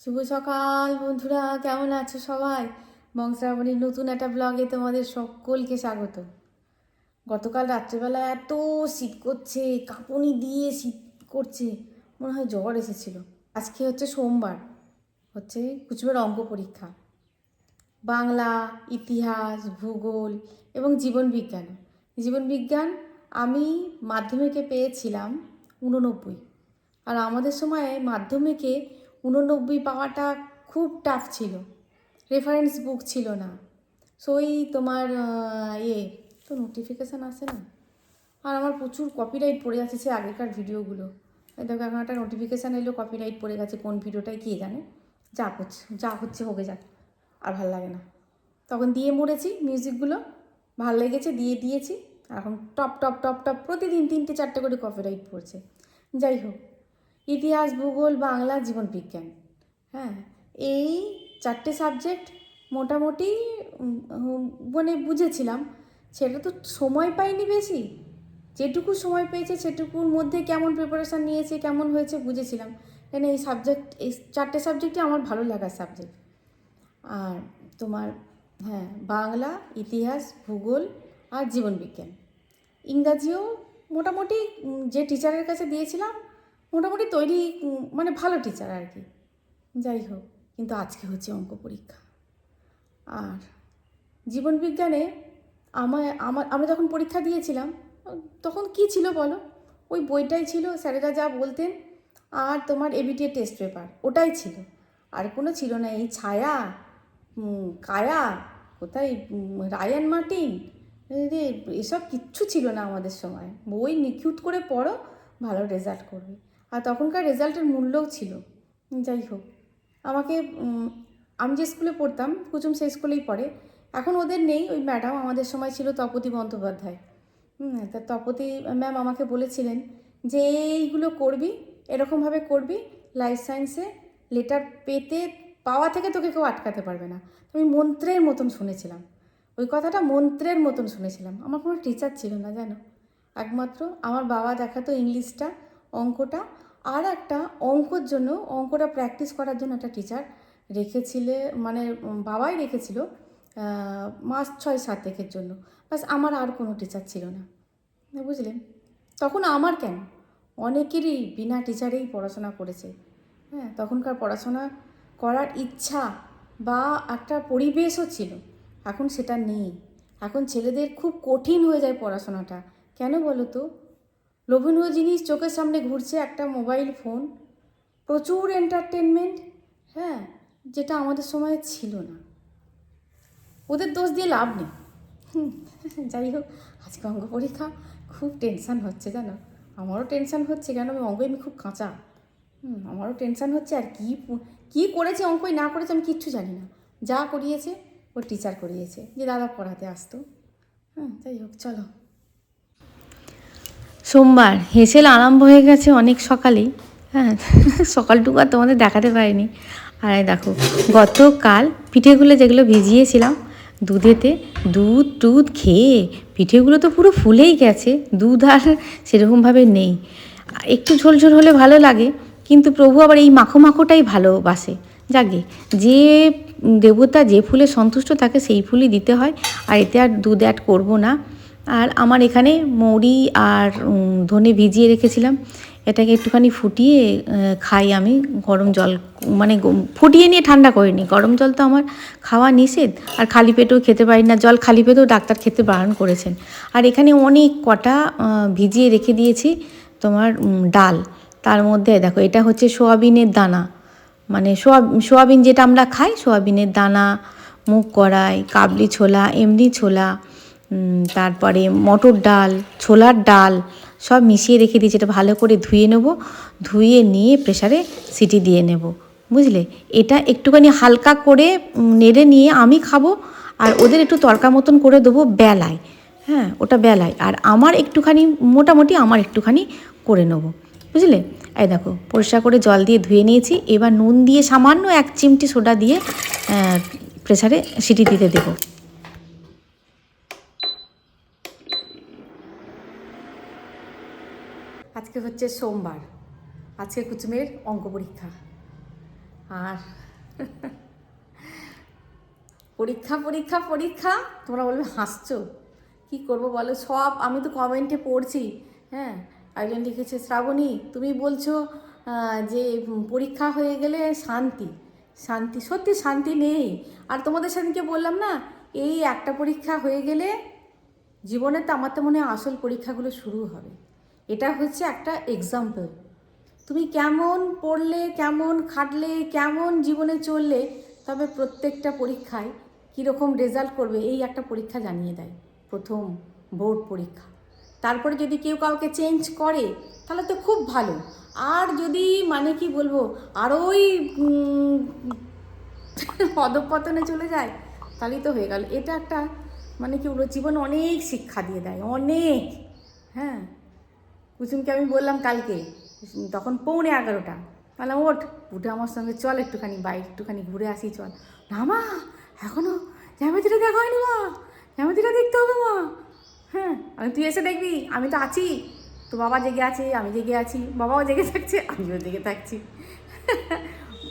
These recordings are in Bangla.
শুভ সকাল বন্ধুরা, কেমন আছো সবাই? বংশ্রাবণীর নতুন একটা ব্লগে তোমাদের সকলকে স্বাগত। গতকাল রাত্রেবেলা এত শীত করছে, কাঁপুনি দিয়ে শীত করছে, মনে হয় জ্বর এসেছিল। আজকে হচ্ছে সোমবার, হচ্ছে কুচবের অঙ্ক পরীক্ষা। বাংলা, ইতিহাস, ভূগোল এবং জীবন বিজ্ঞান। জীবন বিজ্ঞান আমি মাধ্যমিকে পেয়েছিলাম উননব্বই আর আমাদের সময়ে মাধ্যমিকে উননব্বই পাওয়াটা খুব টাফ ছিল। রেফারেন্স বুক ছিল না। সো ওই তোমার ইয়ে তো নোটিফিকেশান আসে না। আর আমার প্রচুর কপিরাইট পড়ে যাচ্ছে সে আগেকার ভিডিওগুলো দেখো, এখন একটা নোটিফিকেশান এলো কপিরাইট পড়ে গেছে কোন ভিডিওটাই কে জানে। যা হচ্ছে যা হচ্ছে হোকে যাক। আর ভালো লাগে না। তখন দিয়ে মরেছি মিউজিকগুলো ভালো লেগেছে, দিয়ে দিয়েছি। এখন টপ টপ টপ টপ প্রতিদিন তিনটে, চারটে করে কপিরাইট পড়ছে। যাই হোক। ইতিহাস, ভূগোল, বাংলা, জীবন বিজ্ঞান। হ্যাঁ এই চারটে সাবজেক্ট মোটামুটি মানে বুঝেছিলাম। সেটা তো সময় পাইনি বেশি। যেটুকু সময় পেয়েছে সেটুকুর মধ্যে কেমন প্রিপারেশান নিয়েছে, কেমন হয়েছে বুঝেছিলাম। কেন এই সাবজেক্ট এই চারটে সাবজেক্টই আমার ভালো লাগার সাবজেক্ট আর তোমার হ্যাঁ বাংলা, ইতিহাস, ভূগোল আর জীবন বিজ্ঞান। ইংরাজিও মোটামুটি যে টিচারের কাছে দিয়েছিলাম মোটামুটি তৈরি মানে ভালো টিচার আর কি। যাই হোক, কিন্তু আজকে হচ্ছে অঙ্ক পরীক্ষা। আর জীবন বিজ্ঞানে আমার আমার যখন পরীক্ষা দিয়েছিলাম, তখন কি ছিল বলো? ওই বইটাই ছিল স্যারেরা যা বলতেন, আর তোমার এবিটিএ টেস্ট পেপার ওটাই ছিল। আর কোনো ছিল না, এই ছায়া কায়া, কোথায় রায়ান মার্টিন রে এসব কিচ্ছু ছিল না আমাদের সময়। বই নিখুঁত করে পড়ো, ভালো রেজাল্ট করবে। আর তখনকার রেজাল্টের মূল্যও ছিল। যাই হোক, আমাকে আমি যে স্কুলে পড়তাম, কুচুম সেই স্কুলেই পড়ে। এখন ওদের নেই, ওই ম্যাডাম আমাদের সময় ছিল তপতি বন্দ্যোপাধ্যায়। হুম, তা তপতি ম্যাম আমাকে বলেছিলেন যে, এইগুলো করবি, এরকমভাবে করবি লাইফ সায়েন্সে লেটার পেতে, পাওয়া থেকে তোকে কেউ আটকাতে পারবে না। আমি মন্ত্রের মতন শুনেছিলাম। ওই কথাটা মন্ত্রের মতন শুনেছিলাম। আমার কোনো টিচার ছিল না, জানো? একমাত্র আমার বাবা দেখাতো ইংলিশটা, অঙ্কটা আর একটা অঙ্কর জন্য, অঙ্কটা প্র্যাকটিস করার জন্য একটা টিচার রেখেছিলে মানে বাবাই রেখেছিল মাস ছয় সাতেকের জন্য। বাস আমার আর কোনো টিচার ছিল না। বুঝলেন তখন আমার কেন? অনেকেরই বিনা টিচারেই পড়াশোনা করেছে। হ্যাঁ তখনকার পড়াশোনা করার ইচ্ছা বা একটা পরিবেশও ছিল। এখন সেটা নেই। এখন ছেলেদের খুব কঠিন হয়ে যায় পড়াশোনাটা। কেন বলো তো? লোভনীয় জিনিস চোখের সামনে ঘুরছে একটা মোবাইল ফোন। প্রচুর এন্টারটেনমেন্ট হ্যাঁ যেটা আমাদের সময় ছিল না। ওদের দোষ দিয়ে লাভ নেই। যাই হোক, আজকে অঙ্ক পরীক্ষা খুব টেনশান হচ্ছে, জানো। আমারও টেনশান হচ্ছে, কেন আমি অঙ্কে আমি খুব কাঁচা। হুম, আমারও টেনশান হচ্ছে আর কী কী করেছে অঙ্কই না করেছে আমি কিচ্ছু জানি না। যা করিয়েছে, ওর টিচার করিয়েছে, যে দাদা পড়াতে আসতো। হ্যাঁ যাই হোক, চলো। সোমবার, হেসেল আরম্ভ হয়ে গেছে অনেক সকালেই। হ্যাঁ সকালটুকু আর তোমাদের দেখাতে পারিনি। আর দেখো, গতকাল পিঠেগুলো যেগুলো ভিজিয়েছিলাম, দুধেতে দুধ টুধ খেয়ে, পিঠেগুলো তো পুরো ফুলেই গেছে, দুধ আর সেরকমভাবে নেই। একটু ঝোল ঝোল হলে ভালো লাগে, কিন্তু প্রভু আবার এই মাখো মাখোটাই ভালোবাসে। যাকে যে দেবতা যে ফুলে সন্তুষ্ট থাকে, সেই ফুলই দিতে হয়, আর এতে আর দুধ অ্যাড করব না। আর আমার এখানে মৌরি আর ধনে ভিজিয়ে রেখেছিলাম। এটাকে একটুখানি ফুটিয়ে খাই আমি গরম জল মানে ফুটিয়ে নিয়ে ঠান্ডা করে নিই। গরম জল তো আমার খাওয়া নিষেধ। আর খালি পেটেও খেতে পারি না। জল খালি পেটেও ডাক্তার খেতে বারণ করেছেন। আর এখানে অনেক কটা ভিজিয়ে রেখে দিয়েছি তোমার ডাল। তার মধ্যে দেখো, এটা হচ্ছে সোয়াবিনের দানা। মানে সোয়া সোয়াবিন যেটা আমরা খাই, সোয়াবিনের দানা, মুগ কড়াই, কাবলি ছোলা, এমনি ছোলা তারপরে মটর ডাল, ছোলার ডাল সব মিশিয়ে রেখে দিয়েছি। এটা ভালো করে ধুয়ে নেব। ধুয়ে নিয়ে প্রেশারে সিটি দিয়ে নেব। বুঝলে? এটা একটুখানি হালকা করে নেড়ে নিয়ে আমি খাব আর ওদের একটু তরকা মতন করে দেবো বেলায়। হ্যাঁ ওটা বেলায়। আর আমার একটুখানি, মোটামুটি আমার একটুখানি করে নেব। বুঝলে? এই দেখো, পরিষ্কার করে জল দিয়ে ধুয়ে নিয়েছি। এবার নুন দিয়ে সামান্য এক চিমটি সোডা দিয়ে প্রেসারে সিটি দিতে দেবো। আজকে হচ্ছে সোমবার। আজকে কুচুমের অঙ্ক পরীক্ষা। আর পরীক্ষা পরীক্ষা পরীক্ষা? তোমরা বলবে, হাসছো? কি করব বলো? সব আমি তো কমেন্টে পড়ছি। হ্যাঁ একজন লিখেছে, শ্রাবণী, তুমি বলছো যে পরীক্ষা হয়ে গেলে শান্তি। শান্তি, সত্যি শান্তি নেই। আর তোমাদের সেদিনকে বললাম না, এই একটা পরীক্ষা হয়ে গেলে জীবনের তো আমার তো মনে হয় আসল পরীক্ষাগুলো শুরু হবে। এটা হচ্ছে একটা এক্সাম্পল তুমি কেমন পড়লে কেমন খাটলে কেমন জীবনে চললে তবে প্রত্যেকটা পরীক্ষায় কীরকম রেজাল্ট করবে এই একটা পরীক্ষা জানিয়ে দেয়। প্রথম বোর্ড পরীক্ষা। তারপরে যদি কেউ কাউকে চেঞ্জ করে তাহলে তো খুব ভালো। আর যদি মানে কি বলব আরোই উম, অধঃপতনে চলে যায় তাহলেই তো হয়ে গেল। এটা একটা মানে কি বলব জীবন অনেক শিক্ষা দিয়ে দেয় অনেক। হ্যাঁ? কুসুমকে আমি বললাম কালকে তখন পৌনে এগারোটা। বললাম, ওঠ, উঠে আমার সঙ্গে চল একটুখানি, বাইরে একটুখানি ঘুরে আসি, চল। না মা, এখনও জ্যামিতিটা দেখা হয়নি মা, জ্যামিতিটা দেখতে হবে মা। হ্যাঁ আমি, তুই এসে দেখবি, আমি তো আছি। তো বাবা জেগে আছে, আমি জেগে আছি, বাবাও জেগে থাকছে, আমিও জেগে থাকছি।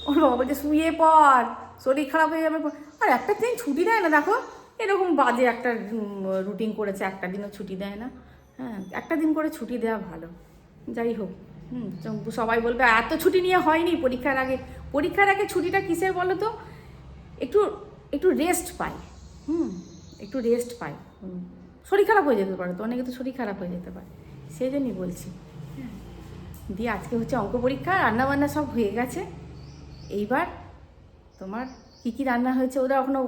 ওর বাবা বলছে, শুয়ে পড়, শরীর খারাপ হয়ে যাবে আর একটা দিন ছুটি দেয় না, দেখো। এরকম বাজে একটা রুটিন করেছে, একটা দিনও ছুটি দেয় না। হ্যাঁ একটা দিন করে ছুটি দেওয়া ভালো। যাই হোক, হুম সবাই বলবে এত ছুটি নিয়ে হয়নি পরীক্ষার আগে। পরীক্ষার আগে ছুটিটা কিসের বলো তো? একটু একটু রেস্ট পাই, হুম, একটু রেস্ট পাই। শরীর খারাপ হয়ে যেতে পারে তো, অনেকে তো শরীর খারাপ হয়ে যেতে পারে। সেই জন্যই বলছি। দিয়ে আজকে হচ্ছে অঙ্ক পরীক্ষা, রান্নাবান্না সব হয়ে গেছে। এইবার তোমার কী কী রান্না হয়েছে? ওরা এখনও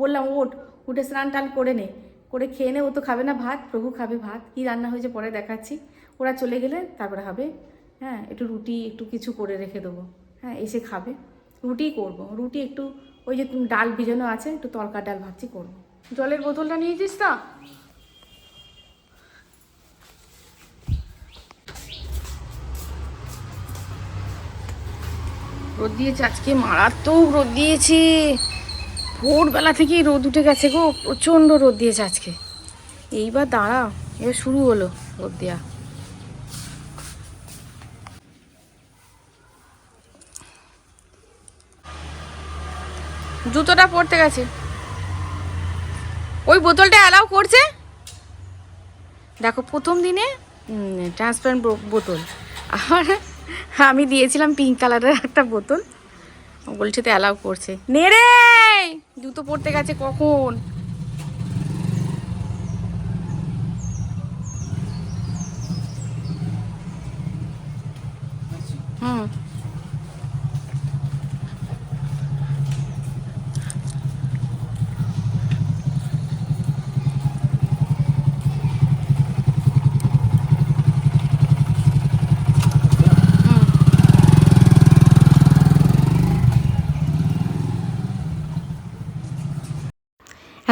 বললাম ওঠ উঠে স্নান টান করে নে। করে খেয়ে নে, ও তো খাবে না ভাত, প্রভু খাবে ভাত। কী রান্না হয়েছে পরে দেখাচ্ছি। ওরা চলে গেলে তারপরে হবে হ্যাঁ একটু রুটি, একটু কিছু করে রেখে দেবো। হ্যাঁ এসে খাবে। রুটি করব। রুটি একটু, ওই যে ডাল ভিজানো আছে, একটু তরকা ডাল ভাবছি করব। জলের বোতলটা নিয়েছিস তা? রোদ দিয়েছে, আজকে মারাত্মক রোদ দিয়েছে। ভোরবেলা থেকেই রোদ উঠে গেছে গো, প্রচণ্ড রোদ দিয়েছে আজকে। এইবার দাঁড়াও এবার শুরু হলো রোদ দেওয়া জুতোটা পড়তে গেছে। ওই বোতলটা অ্যালাউ করছে? দেখো, প্রথম দিনে ট্রান্সপারেন্ট বোতল। আর আমি দিয়েছিলাম পিঙ্ক কালারের একটা বোতল। বলছে তো অ্যালাউ করছে। নে রে! জুতো পড়তে গেছে কখন? হুম।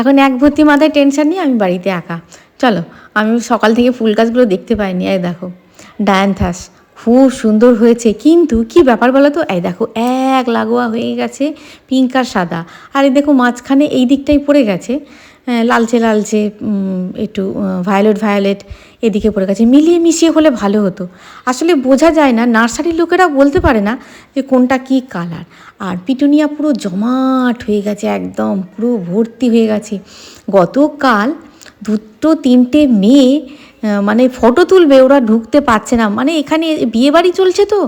এখন এক ভর্তি মাথায় টেনশন নিয়ে আমি বাড়িতে একা। চলো, আমি সকাল থেকে ফুল গাছগুলো দেখতে পাইনি, এই দেখো। ডায়ান্থাস খুব সুন্দর হয়েছে, কিন্তু কি ব্যাপার বলো তো? এই দেখো, এক লাগোয়া হয়ে গেছে, পিঙ্ক আর সাদা। আর এই দেখো, মাঝখানে এই দিকটাই পড়ে গেছে। লালচে লালচে একটু ভায়োলেট ভায়োলেট এদিকে পড়ে গেছে। মিলিয়ে মিশিয়ে হলে ভালো হতো। আসলে বোঝা যায় না, নার্সারির লোকেরা বলতে পারে না যে কোনটা কি কালার আর পিটুনিয়া পুরো জমাট হয়ে গেছে একদম, পুরো ভর্তি হয়ে গেছে। গতকাল দুটো, তিনটে মেয়ে মানে ফটো তুলবে, ওরা ঢুকতে পারছে না। মানে এখানে বিয়ে বাড়ি চলছে তো,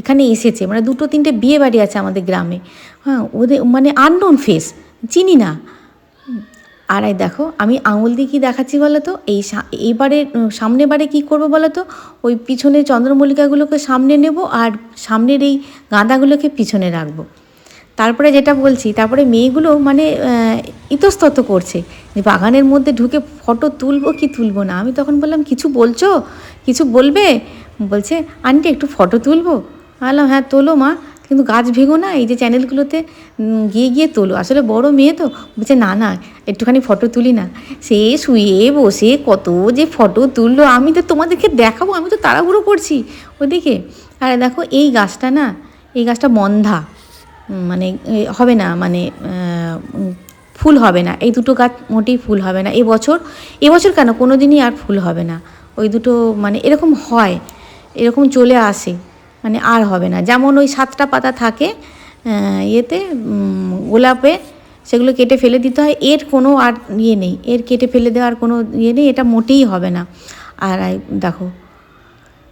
এখানে এসেছে। মানে দুটো, তিনটে বিয়ে বাড়ি আছে আমাদের গ্রামে। হ্যাঁ ওদের মানে আননোন ফেস চিনি না। আর এই দেখো, আমি আঙুল দিয়ে কী দেখাচ্ছি বলো তো এই এইবারে সামনে বারে কী করব বলো তো ওই পিছনে চন্দ্রমল্লিকাগুলোকে সামনে নেব আর সামনের এই গাঁদাগুলোকে পিছনে রাখব। তারপরে যেটা বলছি, তারপরে মেয়েগুলো মানে ইতস্তত করছে। যে বাগানের মধ্যে ঢুকে ফটো তুলবো কি তুলবো না? আমি তখন বললাম, কিছু বলছো? কিছু বলবে? বলছে, আন্টি, একটু ফটো তুলবো? বললাম হ্যাঁ তোলো মা। কিন্তু গাছ ভেঙো না, এই যে চ্যানেলগুলোতে গিয়ে গিয়ে তোলো। আসলে বড় মেয়ে তো, বলছে, না না, একটুখানি ফটো তুলি না। সে শুয়ে বসে কত যে ফটো তুললো, আমি তো তোমাদেরকে দেখাবো, আমি তো তাড়াহুড়ো করছি। ওদিকে, আরে দেখো, এই গাছটা না, এই গাছটা মন্ধা মানে হবে না মানে ফুল হবে না। এই দুটো গাছ মোটেই ফুল হবে না। এবছর এবছর কেন? কোনো দিনই আর ফুল হবে না। ওই দুটো মানে এরকম হয়, এরকম চলে আসে। মানে আর হবে না। যেমন ওই সাতটা পাতা থাকে ইয়েতে গোলাপে, সেগুলো কেটে ফেলে দিতে হয়। এর কোনো আর ইয়ে নেই। এর কেটে ফেলে দেওয়ার কোনো ইয়ে নেই। এটা মোটেই হবে না। আর দেখো,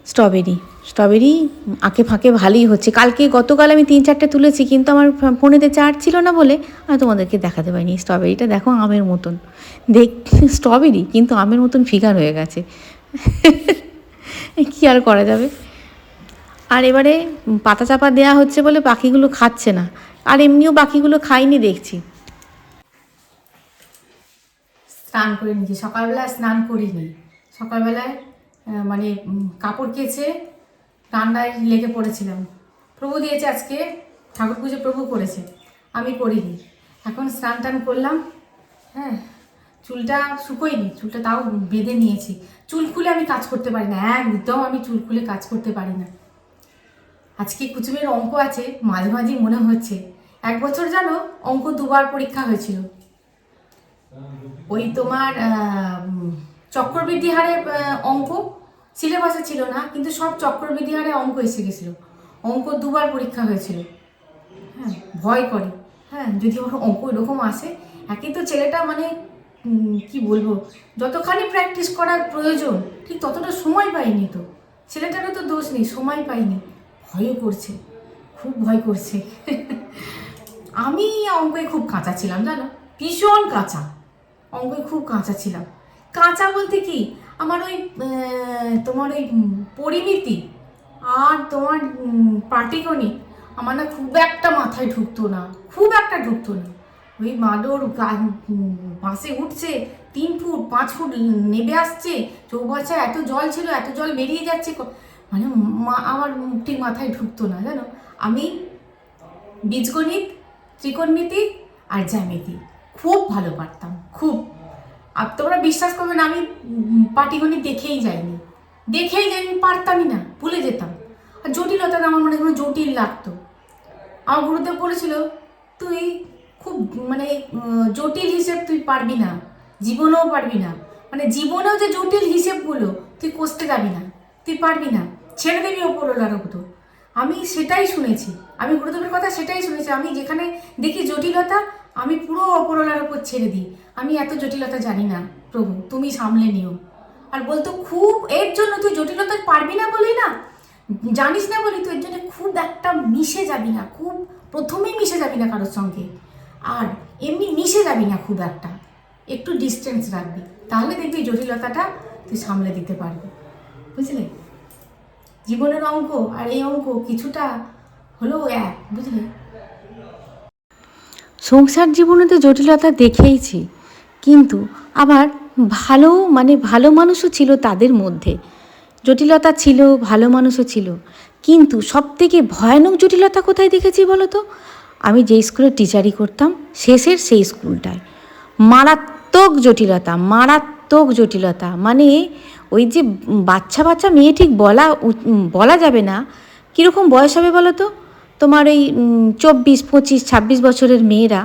স্ট্রবেরি। স্ট্রবেরি আঁকে ফাঁকে ভালোই হচ্ছে। কালকে গতকাল আমি তিন চারটে তুলেছি, কিন্তু আমার ফোনেতে চার্জ ছিল না বলে আমি তোমাদেরকে দেখাতে পারিনি। স্ট্রবেরিটা দেখো, আমের মতন। দেখ, স্ট্রবেরি, কিন্তু আমের মতন ফিগার হয়ে গেছে। কী আর করা যাবে? আর এবারে পাতা চাপা দেওয়া হচ্ছে বলে পাখিগুলো খাচ্ছে না। আর এমনিও পাখিগুলো খায়নি দেখছি। স্নান করে নিয়েছি। সকালবেলায় স্নান করিনি। সকালবেলায় মানে কাপড় কেচে রান্নায় লেগে পড়েছিলাম। প্রভু দিয়েছে আজকে, ঠাকুর পুজো প্রভু করেছে। আমি করিনি। এখন স্নান টান করলাম। হ্যাঁ চুলটা শুকোয়নি। চুলটা তাও বেঁধে নিয়েছি। চুল খুলে আমি কাজ করতে পারি না। একদম আমি চুল খুলে কাজ করতে পারি না। আজকে কুচুমের অঙ্ক আছে, মাঝে মাঝে মনে হচ্ছে। এক বছর যেন অঙ্ক দুবার পরীক্ষা হয়েছিল। ওই তোমার চক্রবৃদ্ধি হারে অঙ্ক সিলেবাসে ছিল না, কিন্তু সব চক্রবৃদ্ধি হারে অঙ্ক এসে গেছিল। অঙ্ক দুবার পরীক্ষা হয়েছিল। হ্যাঁ ভয় করে। হ্যাঁ যদি ওর অঙ্ক এরকম আসে একই তো ছেলেটা মানে কি বলব, যতখানি প্র্যাকটিস করার প্রয়োজন, ঠিক ততটা সময় পাইনি তো। ছেলেটারও তো দোষ নেই, সময় পাইনি। ভয়ও করছে, খুব ভয় করছে। আমি অঙ্কে খুব কাঁচা ছিলাম, জানো? ভীষণ কাঁচা। অঙ্কে খুব কাঁচা ছিলাম। কাঁচা বলতে কি? আমার ওই তোমার ওই পরিমিতি আর তোমার পাটিগণিত আমার না খুব একটা মাথায় ঢুকতো না, খুব একটা ঢুকতো না। ওই মাদর বাসে উঠছে, তিন ফুট, পাঁচ ফুট নেবে আসছে, চৌবাচ্চায় এত জল ছিল, এত জল বেরিয়ে যাচ্ছে মানে মা- আমার ঠিক মাথায় ঢুকতো না, জানো? আমি বীজগণিত, ত্রিকোণমিতি আর জ্যামিতি। খুব ভালো পারতাম, খুব। আর তোমরা বিশ্বাস করবে না, আমি পাটিগণিত দেখেই যাইনি। দেখেই যাইনি পারতামই না, ভুলে যেতাম। আর জটিলতা আমার মনে হয় জটিল লাগতো। আমার গুরুদেব বলেছিল, তুই খুব মানে জটিল হিসেব তুই পারবি না, জীবনেও পারবি না। মানে জীবনেও যে জটিল হিসেবগুলো, তুই কষতে যাবি না, তুই পারবি না। ছেড়ে দেবি ওপরওয়ালার উপর আমি সেটাই শুনেছি। আমি গুরুদেবের কথা সেটাই শুনেছি। আমি যেখানে দেখি জটিলতা, আমি পুরো ওপরওয়ালার উপর ছেড়ে দিই। আমি এত জটিলতা জানি না, প্রভু, তুমি সামলে নিও। আর বলতো, খুব এর জন্য তুই জটিলতা পারবি না বলি না? জানিস না বলি তুই এর জন্য খুব একটা মিশে যাবি না, খুব প্রথমেই মিশে যাবি না কারোর সঙ্গে। আর এমনি মিশে যাবি না খুব একটা। একটু ডিস্টেন্স রাখবি। তাহলে দেখবি জটিলতাটা তুই সামলে দিতে পারবি। বুঝলে? জীবনের অঙ্ক আর এই অঙ্ক কিছুটা হলেও এক, বুঝলে? সংসার জীবনে তো জটিলতা দেখেইছি, কিন্তু আবার ভালো মানে ভালো মানুষও ছিল তাদের মধ্যে। জটিলতা ছিল, ভালো মানুষও ছিল, কিন্তু সব থেকে ভয়ানক জটিলতা কোথায় দেখেছি বলো তো আমি যেই স্কুলে টিচারি করতাম, শেষের সেই স্কুলটায়। মারাত্মক জটিলতা মারাত্মক জটিলতা মানে ওই যে বাচ্চা বাচ্চা মেয়ে ঠিক বলা বলা যাবে না। কীরকম বয়স হবে বলো তো? তোমার ওই চব্বিশ, পঁচিশ, ছাব্বিশ বছরের মেয়েরা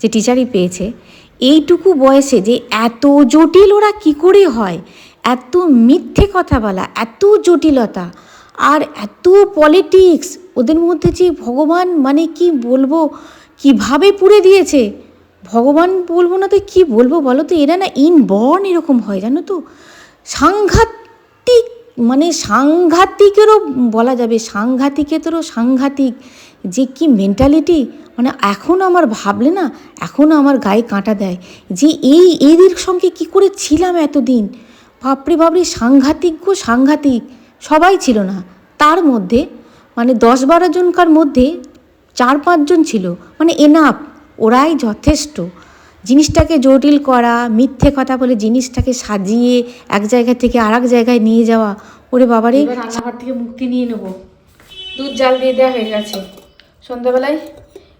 যে টিচারই পেয়েছে, এইটুকু বয়সে যে এত জটিল ওরা কী করে হয়? এত মিথ্যে কথা বলা, এত জটিলতা, আর এত পলিটিক্স ওদের মধ্যে যে ভগবান মানে কি বলব? কীভাবে পুড়ে দিয়েছে? ভগবান বলব না তো কি বলব বলো তো? এরা না ইনবর্ন এরকম হয়, জানো তো? সাংঘাতিক মানে সাংঘাতিকেরও বলা যাবে সাংঘাতিকেরও সাংঘাতিক যে কি মেন্টালিটি মানে এখনও আমার ভাবলে না এখনও আমার গায়ে কাঁটা দেয় যে এই এদের সঙ্গে কি করে ছিলাম এতদিন? বাপরে বাপরে, সাংঘাতিক গো, সাংঘাতিক। সবাই ছিল না। তার মধ্যে মানে দশ বারো জনকার মধ্যে চার পাঁচজন ছিল। মানে এনাফ ওরাই যথেষ্ট। জিনিসটাকে জটিল করা, মিথ্যে কথা বলে জিনিসটাকে সাজিয়ে এক জায়গা থেকে আর জায়গায় নিয়ে যাওয়া, ওরে বাবারে। রান্নাঘর থেকে মুক্তি নিয়ে নেব। দুধ, জাল দিয়ে দেওয়া হয়ে গেছে। সন্ধ্যাবেলায়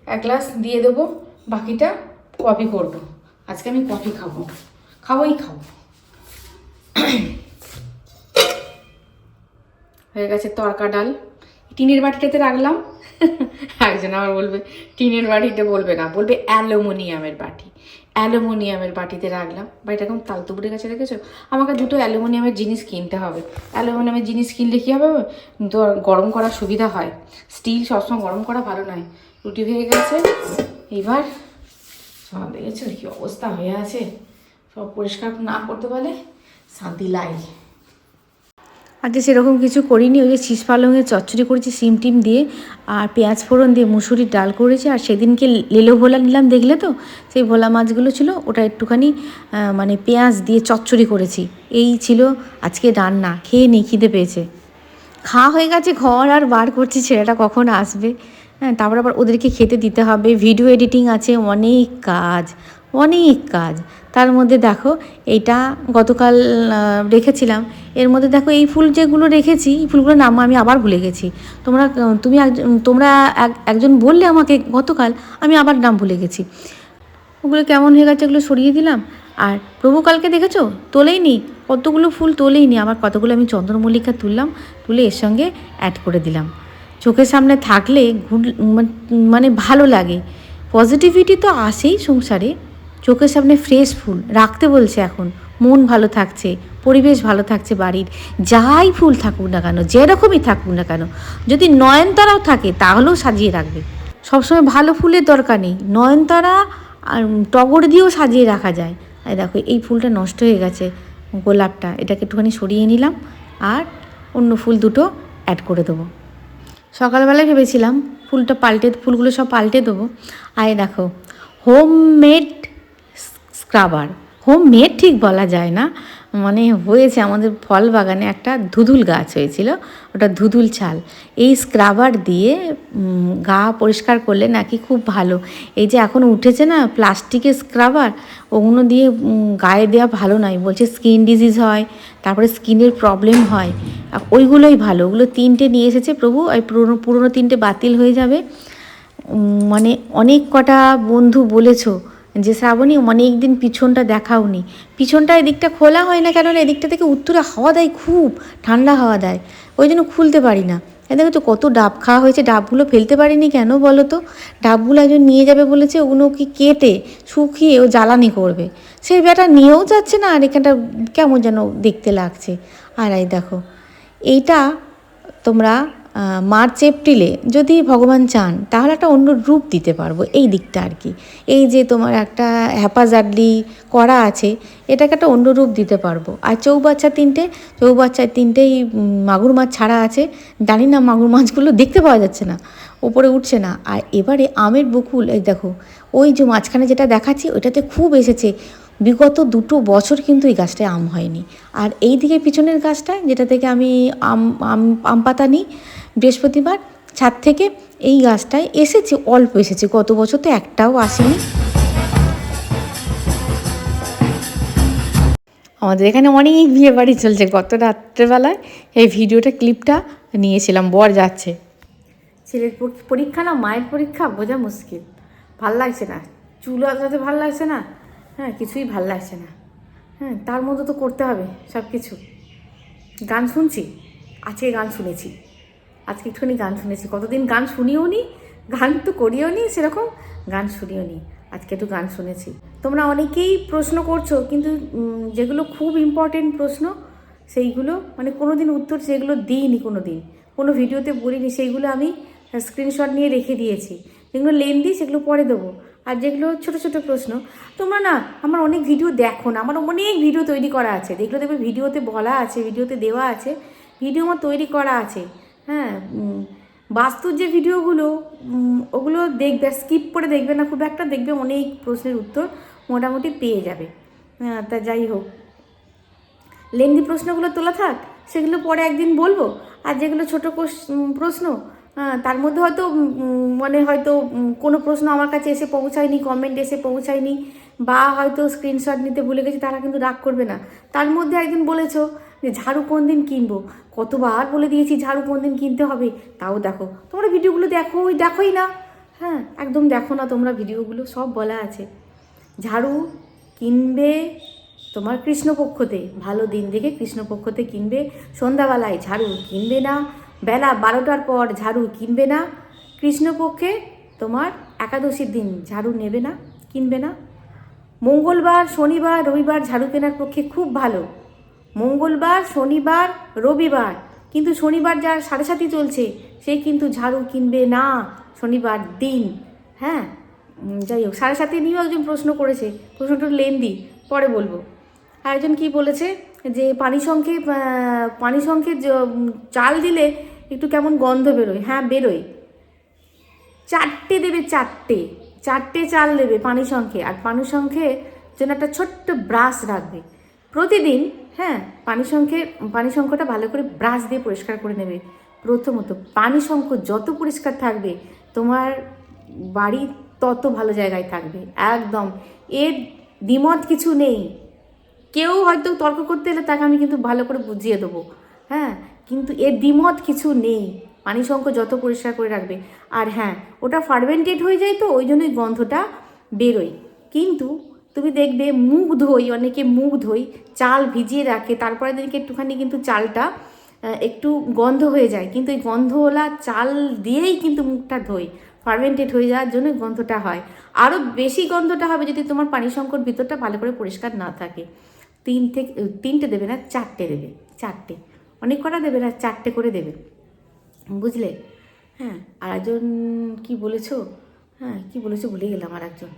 এক গ্লাস দিয়ে দেবো, বাকিটা কফি করব। আজকে আমি কফি খাব। খাবোই খাব। হয়ে গেছে তরকা ডাল। টিনের বাটিটাতে রাখলাম। একজন আবার বলবে, টিনের বাটিতে বলবে না। বলবে, অ্যালুমিনিয়ামের বাটি। অ্যালুমিনিয়ামের বাটিতে রাখলাম। বাড়িটা এখন তালতুপুরের কাছে রেখেছো আমাকে দুটো অ্যালুমিনিয়ামের জিনিস কিনতে হবে। অ্যালুমিনিয়ামের জিনিস কিনলে কী হবে? তো গরম করার সুবিধা হয়। স্টিল সবসময় গরম করা ভালো নয়। রুটি হয়ে গেছে। এবার দেখেছ কী অবস্থা হয়ে আছে? সব পরিষ্কার না করতে পারলে শান্তি লাগে আজকে সেরকম কিছু করিনি, ওই যে শীষ চচ্চড়ি করেছি সিম টিম দিয়ে, আর পেঁয়াজ ফোড়ন দিয়ে মুসুরির ডাল করেছি, আর সেদিনকে লেলো ভোলা নিলাম, দেখলে তো? সেই ভোলা মাছগুলো ছিল, ওটা একটুখানি মানে পেঁয়াজ দিয়ে চচ্চড়ি করেছি। এই ছিল আজকে রান্না, খেয়ে নিই, খিদে পেয়েছে। খাওয়া হয়ে গেছে, ঘর আর বার করছি, ছেলেটা কখন আসবে? হ্যাঁ তারপর আবার ওদেরকে খেতে দিতে হবে, ভিডিও এডিটিং আছে, অনেক কাজ অনেক কাজ। তার মধ্যে দেখো, এইটা গতকাল রেখেছিলাম। এর মধ্যে দেখো, এই ফুল যেগুলো রেখেছি, এই ফুলগুলোর নাম আমি আবার ভুলে গেছি। তোমরা তুমি তোমরা এক- একজন বললে আমাকে গতকাল, আমি আবার নাম ভুলে গেছি। ওগুলো কেমন হয়ে গেছে ওগুলো সরিয়ে দিলাম। আর প্রভু কালকে দেখেছ? তোলেইনি। কতগুলো ফুল তোলেই নি আবার কতগুলো আমি চন্দ্রমল্লিকা তুললাম, তুলে এর সঙ্গে অ্যাড করে দিলাম। চোখের সামনে থাকলে মানে ভালো লাগে। পজিটিভিটি তো আসেই সংসারে। চোখের সামনে ফ্রেশ ফুল, রাখতে বলছে এখন। মন ভালো থাকছে, পরিবেশ ভালো থাকছে বাড়ির। যাই ফুল থাকুক না কেন, যেরকমই থাকুক না কেন, যদি নয়নতারাও থাকে তাহলেও সাজিয়ে রাখবে। সবসময় ভালো ফুলের দরকার নেই, নয়নতারা আর টগর দিয়েও সাজিয়ে রাখা যায়। আর দেখো, এই ফুলটা নষ্ট হয়ে গেছে গোলাপটা, এটাকে একটুখানি সরিয়ে নিলাম আর অন্য ফুল দুটো অ্যাড করে দেবো। সকালবেলায় ভেবেছিলাম ফুলটা পাল্টে, ফুলগুলো সব পাল্টে দেবো। আর দেখো home made scrubber home made ঠিক বলা যায় না। মানে হয়েছে আমাদের ফল বাগানে একটা ধুধুল গাছ হয়েছিল, ওটা ধুধুল ছাল। এই স্ক্রাবার দিয়ে গা পরিষ্কার করলে নাকি খুব ভালো। এই যে এখন উঠেছে না প্লাস্টিকের স্ক্রাবার, ওগুলো দিয়ে গায়ে দেওয়া ভালো নয়। বলছে স্কিন ডিজিজ হয়, তারপরে স্কিনের প্রবলেম হয়। ওইগুলোই ভালো। ওগুলো তিনটে নিয়ে এসেছে প্রভু, ওই পুরনো পুরনো তিনটে বাতিল হয়ে যাবে। মানে অনেক কটা বন্ধু বলেছ যে শ্রাবণী অনেক দিন পিছনটা দেখাওনি। পিছনটা এদিকটা খোলা হয় না কেননা এদিকটা থেকে উত্তরে হাওয়া দেয় খুব, ঠান্ডা হাওয়া দেয়। ওই জন্য খুলতে পারি না। দেখো তো কত ডাব খাওয়া হয়েছে, ডাবগুলো ফেলতে পারিনি কেন বলো তো? ডাবগুলো একজন নিয়ে যাবে বলেছে ওগুলো কি কেটে শুকিয়ে ও জ্বালানি করবে। সেই বেটা নিয়েও যাচ্ছে না, আর এখানটা কেমন যেন দেখতে লাগছে। আর এই দেখো, এইটা তোমরা মার্চ, এপ্রিলে যদি ভগবান চান, তাহলে একটা অন্য রূপ দিতে পারব, এই দিকটা আর কি। এই যে তোমার একটা হ্যাপাজার্ডলি করা আছে, এটাকে একটা অন্য রূপ দিতে পারব। আর চৌবাচ্চা তিনটে, চৌবাচ্চায় তিনটেই মাগুর মাছ ছাড়া আছে। জানি না মাগুর মাছগুলো দেখতে পাওয়া যাচ্ছে না ওপরে উঠছে না। আর এবারে আমের বকুল, এই দেখো, ওই যে মাঝখানে যেটা দেখাচ্ছি, ওইটাতে খুব এসেছে। বিগত দুটো বছর কিন্তু এই গাছটায় আম হয়নি। আর এই দিকে পিছনের গাছটায়, যেটা থেকে আম আম আম পাতা নিই বৃহস্পতিবার ছাদ থেকে এই গাছটায় এসেছে, অল্প এসেছে, গত বছর তো একটাও আসেনি। আমাদের এখানে অনেক বিয়ে বাড়ি চলছে, গত রাত্রেবেলায় এই ভিডিওটা ক্লিপটা নিয়েছিলাম, বর যাচ্ছে। ছেলের পরীক্ষা না, মায়ের পরীক্ষা বোঝা মুশকিল। ভালো লাগছে না, চুল আসাতে ভালো লাগছে না হ্যাঁ কিছুই ভালো লাগছে না। হ্যাঁ তার মধ্যে তো করতে হবে সব কিছু গান শুনছি, আজকে গান শুনেছি। আজকে একটুখানি গান শুনেছি। কতদিন গান শুনিও নি গান তো করিও নি সেরকম গান শুনিও নি আজকে একটু গান শুনেছি। তোমরা অনেকেই প্রশ্ন করছ, কিন্তু যেগুলো খুব ইম্পর্টেন্ট প্রশ্ন, সেইগুলো মানে কোনো দিন উত্তর সেগুলো দিইনি কোনো দিন কোনো ভিডিওতে বলিনি, সেইগুলো আমি স্ক্রিনশট নিয়ে রেখে দিয়েছি। যেগুলো লেন্দি সেগুলো পরে দেবো। আর যেগুলো ছোট ছোট প্রশ্ন, তোমরা না, আমার অনেক ভিডিও দেখো না, আমার অনেক ভিডিও তৈরি করা আছে। যেগুলো দেখবে, ভিডিওতে বলা আছে, ভিডিওতে দেওয়া আছে ভিডিও আমার তৈরি করা আছে। হ্যাঁ বাস্তুর যে ভিডিওগুলো ওগুলো দেখবে স্কিপ করে দেখবে না, খুব একটা দেখবে অনেক প্রশ্নের উত্তর মোটামুটি পেয়ে যাবে। হ্যাঁ তা যাই হোক। লেন্দি প্রশ্নগুলো তোলা থাক, সেগুলো পরে একদিন বলব। আর যেগুলো ছোটো প্রশ্ন তার মধ্যে হয়তো মানে হয়তো কোনো প্রশ্ন আমার কাছে এসে পৌঁছায়নি কমেন্ট এসে পৌঁছায়নি, বা হয়তো স্ক্রিনশট নিতে ভুলে গেছি, তারা কিন্তু রাগ করবে না। তার মধ্যে একদিন বলেছ যে ঝাড়ু কোন দিন কিনবো? কতবার বলে দিয়েছি ঝাড়ু কোন দিন কিনতে হবে? তাও দেখো। তোমরা ভিডিওগুলো দেখো, ওই দেখোই না। হ্যাঁ একদম দেখো না তোমরা ভিডিওগুলো, সব বলা আছে। ঝাড়ু কিনবে তোমার কৃষ্ণপক্ষতে। ভালো দিন দেখে কৃষ্ণপক্ষতে কিনবে। সন্ধ্যাবেলায় ঝাড়ু কিনবে না। বেলা বারোটার পর ঝাড়ু কিনবে না। কৃষ্ণপক্ষে তোমার একাদশীর দিন ঝাড়ু নেবে না, কিনবে না। মঙ্গলবার, শনিবার, রবিবার ঝাড়ু কেনার পক্ষে খুব ভালো। মঙ্গলবার, শনিবার, রবিবার। কিন্তু শনিবার যার সাড়ে সাথে চলছে, সে কিন্তু ঝাড়ু কিনবে না শনিবার দিন। হ্যাঁ? যাই হোক, সাড়ে সাথে নিয়েও একজন প্রশ্ন করেছে। প্রশ্নটা লেন্দি, পরে বলব। আরেকজন কি বলেছে যে, পানি সংখ্যে পানি সংখ্যে চাল দিলে একটু কেমন গন্ধ বেরোয়? হ্যাঁ বেরোয়। চারটে দেবে চারটে। চারটে চাল দেবে পানি সংখ্যে আর পানি সংখ্যে জন্য একটা ছোট্ট ব্রাশ রাখবে। প্রতিদিন হ্যাঁ পানি সংখ্যে, পানি সংখ্যটা ভালো করে ব্রাশ দিয়ে পরিষ্কার করে নেবে। প্রথমত, পানি সংখ্য যত পরিষ্কার থাকবে, তোমার বাড়ি তত ভালো জায়গায় থাকবে, একদম। এর দ্বিমত কিছু নেই। কেউ হয়তো তর্ক করতে এলে তাকে আমি কিন্তু ভালো করে বুঝিয়ে দেবো। হ্যাঁ কিন্তু এর দ্বিমত কিছু নেই। পানি সংখ্য যত পরিষ্কার করে রাখবে। আর হ্যাঁ ওটা ফার্মেন্টেড হয়ে যায় তো, ওই জন্যই গন্ধটা বেরোয়। কিন্তু তুমি দেখবে মুগ ধুই অনেকে মুগ ধুই চাল ভিজিয়ে রাখে তারপরে দিনকে একটুখানি কিন্তু চালটা একটু গন্ধ হয়ে যায়। কিন্তু এই গন্ধওয়ালা চাল দিয়েই কিন্তু মুখটা ধোই ফার্মেন্টেড হয়ে যাওয়ার জন্য গন্ধটা হয়। আরও বেশি গন্ধটা হবে যদি তোমার পানি সংকট ভিতরটা ভালো করে পরিষ্কার না থাকে। তিন থেকে তিনটে দেবে না, চারটে দেবে, চারটে। অনেক কটা দেবে না, চারটে করে দেবে। বুঝলে? হ্যাঁ আর একজন কি বলেছ? হ্যাঁ কী বলেছ ভুলে গেলাম আর একজন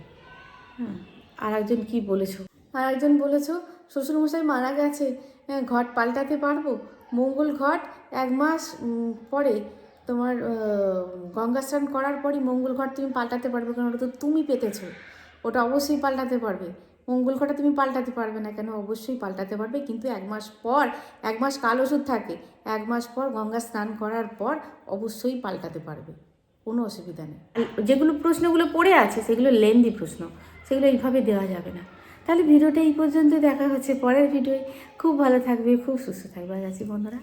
হ্যাঁ। আর একজন কি বলেছ? আর একজন বলেছ শ্বশুরমশাই মারা গেছে হ্যাঁ, ঘট পাল্টাতে পারব? মঙ্গল ঘট এক মাস পরে তোমার গঙ্গা স্নান করার পরই মঙ্গল ঘট তুমি পাল্টাতে পারবে কারণ ওটা তো তুমি পেতেছো। ওটা অবশ্যই পাল্টাতে পারবে। মঙ্গল ঘটা তুমি পাল্টাতে পারবে না কেন? অবশ্যই পাল্টাতে পারবে কিন্তু এক মাস পর এক মাস কাল ওষুধ থাকে এক মাস পর গঙ্গা স্নান করার পর অবশ্যই পাল্টাতে পারবে। কোনো অসুবিধা নেই। যেগুলো প্রশ্নগুলো পড়ে আছে সেগুলো লেন্দি প্রশ্ন। সেগুলো এইভাবে দেওয়া যাবে না। তাহলে ভিডিওটা এই পর্যন্ত দেখা হচ্ছে পরের ভিডিওয়। খুব ভালো থাকবে, খুব সুস্থ থাকবে। আজ আছি বন্ধুরা